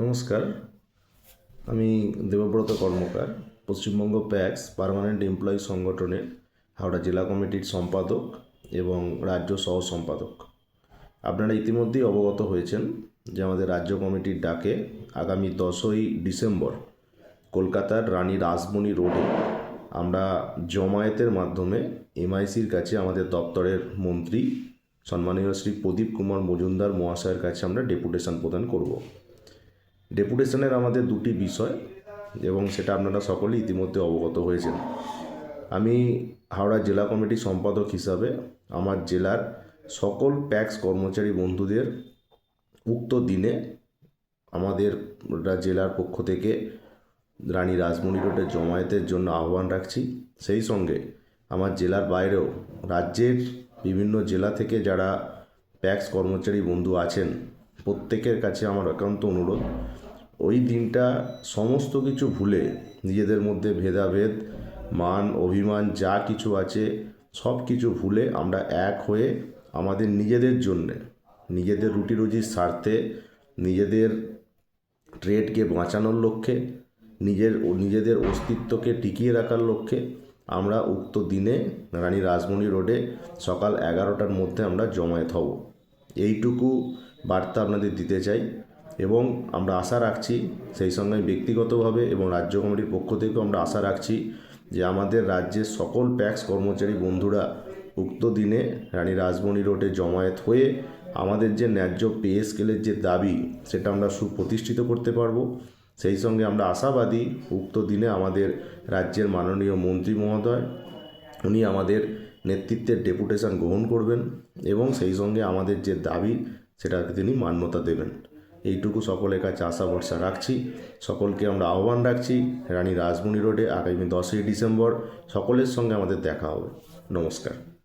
নমস্কার। আমি Debabrata Karmakar, Paschimbanga PACS permanent employee সংগঠনের হাওড়া জেলা কমিটির সম্পাদক এবং রাজ্য সহ সম্পাদক। আপনারা ইতিমধ্যেই অবগত হয়েছেন যে আমাদের রাজ্য কমিটির ডাকে আগামী দশই ডিসেম্বর কলকাতার রানী রাসমণি রোডে আমরা জমায়েতের মাধ্যমে এমআইসির কাছে আমাদের দপ্তরের মন্ত্রী, সম্মানীয় শ্রী প্রদীপ কুমার মজুমদার মহাশয়ের কাছে আমরা ডেপুটেশন প্রদান করব। ডেপুটেশনের আমাদের দুটি বিষয় এবং সেটা আপনারা সকলেই ইতিমধ্যে অবগত হয়েছেন। আমি হাওড়া জেলা কমিটির সম্পাদক হিসাবে আমার জেলার সকল প্যাক্স কর্মচারী বন্ধুদের উক্ত দিনে আমাদের জেলার পক্ষ থেকে রানী রাসমণি রোডে জমায়েতের জন্য আহ্বান রাখছি। সেই সঙ্গে আমার জেলার বাইরেও রাজ্যের বিভিন্ন জেলা থেকে যারা প্যাক্স কর্মচারী বন্ধু আছেন প্রত্যেকের কাছে আমার একান্ত অনুরোধ। ওই দিনটা সমস্ত কিছু ভুলে নিজেদের মধ্যে ভেদাভেদ, মান, অভিমান, যা কিছু আছে, সব কিছু ভুলে আমরা এক হয়ে আমাদের নিজেদের জন্যে, নিজেদের রুটি রুজির স্বার্থে, নিজেদের ট্রেডকে বাঁচানোর লক্ষ্যে, নিজের নিজেদের অস্তিত্বকে টিকিয়ে রাখার লক্ষ্যে আমরা উক্ত দিনে রানী রাজমণি রোডে সকাল এগারোটার মধ্যে আমরা জমায়েত হব। এইটুকু বার্তা আপনাদের দিতে চাই এবং আমরা আশা রাখছি সেই সঙ্গে ব্যক্তিগতভাবে এবং রাজ্য কমিটির পক্ষ থেকেও আমরা আশা রাখছি যে আমাদের রাজ্যের সকল প্যাক্স কর্মচারী বন্ধুরা উক্ত দিনে রানী রাজমণি রোডে জমায়েত হয়ে আমাদের যে ন্যায্য পে স্কেলের যে দাবি সেটা আমরা সুপ্রতিষ্ঠিত করতে পারব। সেই সঙ্গে আমরা আশাবাদী উক্ত দিনে আমাদের রাজ্যের মাননীয় মন্ত্রী মহোদয়, উনি আমাদের নেতৃত্বের ডেপুটেশন গ্রহণ করবেন এবং সেই সঙ্গে আমাদের যে দাবি সেটাকে তিনি মান্যতা দেবেন। এইটুকু সকলের কাছে আশা, ভরসা রাখছি। সকলকে আমরা আহ্বান রাখছি। রানী রাজমণি রোডে আগামী দশই ডিসেম্বর সকলের সঙ্গে আমাদের দেখা হবে। নমস্কার।